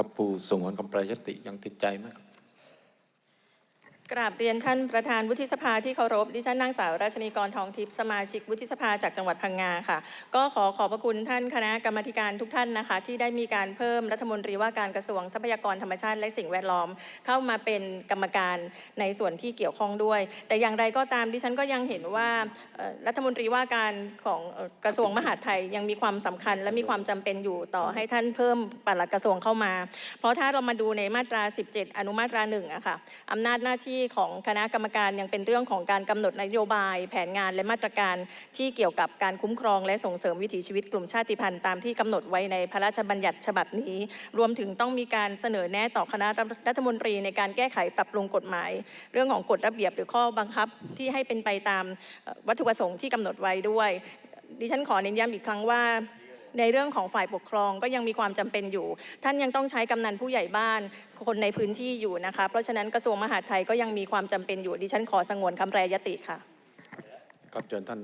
กับผู้ส่งผลคำแประยติยังติดใจไหมครับ กราบเรียนท่านประธานวุฒิสภาที่เคารพ ดิฉันนางสาวราชนีกรทองทิพย์สมาชิกวุฒิสภาจากจังหวัดพังงาค่ะ ก็ขอขอบพระคุณท่านคณะกรรมการทุกท่านนะคะ ที่ได้มีการเพิ่มรัฐมนตรีว่าการกระทรวงทรัพยากรธรรมชาติและสิ่งแวดล้อม เข้ามาเป็นกรรมการในส่วนที่เกี่ยวข้องด้วย แต่อย่างไรก็ตามดิฉันก็ยังเห็นว่ารัฐมนตรีว่าการของกระทรวงมหาดไทยยังมีความสำคัญ และมีความจำเป็นอยู่ต่อให้ท่านเพิ่มปลัดกระทรวงเข้ามา เพราะถ้าเรามาดูในมาตรา 17 อนุมาตราหนึ่งอะค่ะอำนาจหน้าที่ของคณะกรรมการยังเป็นเรื่องของการกำหนดนโยบาย แผนงานและมาตรการที่เกี่ยวกับการคุ้มครองและส่งเสริมวิถีชีวิตกลุ่มชาติพันธุ์ตามที่กำหนดไว้ในพระราชบัญญัติฉบับนี้ รวมถึงต้องมีการเสนอแนะต่อคณะรัฐมนตรีในการแก้ไขปรับปรุงกฎหมาย เรื่องของกฎระเบียบหรือข้อบังคับที่ให้เป็นไปตามวัตถุประสงค์ที่กำหนดไว้ด้วย ดิฉันขอเน้นย้ำอีกครั้งว่า ในเรื่องของฝ่ายปกครองก็ยังมีความจำเป็นอยู่ ท่านยังต้องใช้กำนันผู้ใหญ่บ้านคนในพื้นที่อยู่นะคะ เพราะฉะนั้นกระทรวงมหาดไทยก็ยังมีความจำเป็นอยู่ดิฉันขอสงวนคำแปรยติค่ะ ครับเชิญท่าน